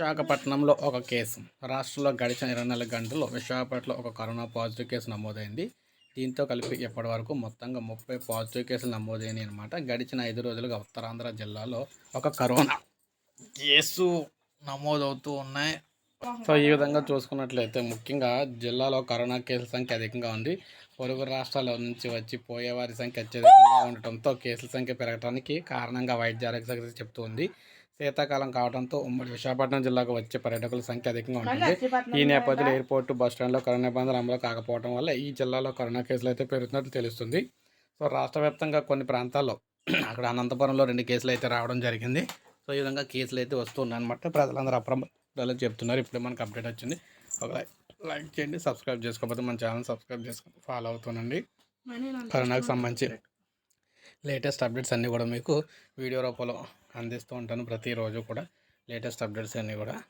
విశాఖపట్నంలో ఒక కేసు. రాష్ట్రంలో గడిచిన ఇరవై నాలుగు గంటల్లో విశాఖపట్నంలో ఒక కరోనా పాజిటివ్ కేసు నమోదైంది. దీంతో కలిపి ఇప్పటి వరకు మొత్తంగా ముప్పై పాజిటివ్ కేసులు నమోదైనాయి అనమాట గడిచిన ఐదు రోజులుగా ఉత్తరాంధ్ర జిల్లాలో ఒక కరోనా కేసు నమోదవుతూ ఉన్నాయి. సో ఈ విధంగా చూసుకున్నట్లయితే ముఖ్యంగా జిల్లాలో కరోనా కేసుల సంఖ్య అధికంగా ఉంది. పొరుగు రాష్ట్రాల నుంచి వచ్చి పోయేవారి సంఖ్య అత్యధికంగా ఉండటంతో కేసుల సంఖ్య పెరగడానికి కారణంగా వైద్య ఆరోగ్య శాఖ చెప్తుంది శీతాకాలం కావడంతో ఉమ్మడి విశాఖపట్నం జిల్లాకు వచ్చే పర్యాటకుల సంఖ్య అధికంగా ఉంటుంది. ఈ నేపథ్యంలో ఎయిర్పోర్ట్ బస్ స్టాండ్లో కరోనా నిబంధనలు అమలు కాకపోవడం వల్ల ఈ జిల్లాలో కరోనా కేసులు అయితే పెరుగుతున్నట్టు తెలుస్తుంది. సో రాష్ట్ర వ్యాప్తంగా కొన్ని ప్రాంతాల్లో అక్కడ అనంతపురంలో రెండు కేసులు అయితే రావడం జరిగింది. సో ఈ విధంగా కేసులు అయితే వస్తున్నాయి అనమాట ప్రజలందరూ అప్రమత్తాలు చెప్తున్నారు. ఇప్పుడే మనకు అప్డేట్ వచ్చింది. ఒక లైక్ లైక్ చేయండి సబ్స్క్రైబ్ చేసుకోకపోతే మన ఛానల్ సబ్స్క్రైబ్ చేసుకొని ఫాలో అవుతుండండి. కరోనాకు సంబంధించి లేటెస్ట్ అప్డేట్స్ అన్నీ కూడా మీకు వీడియో రూపంలో అందిస్తూ ఉంటాను ప్రతిరోజు కూడా. లేటెస్ట్ అప్డేట్స్ అన్నీ కూడా.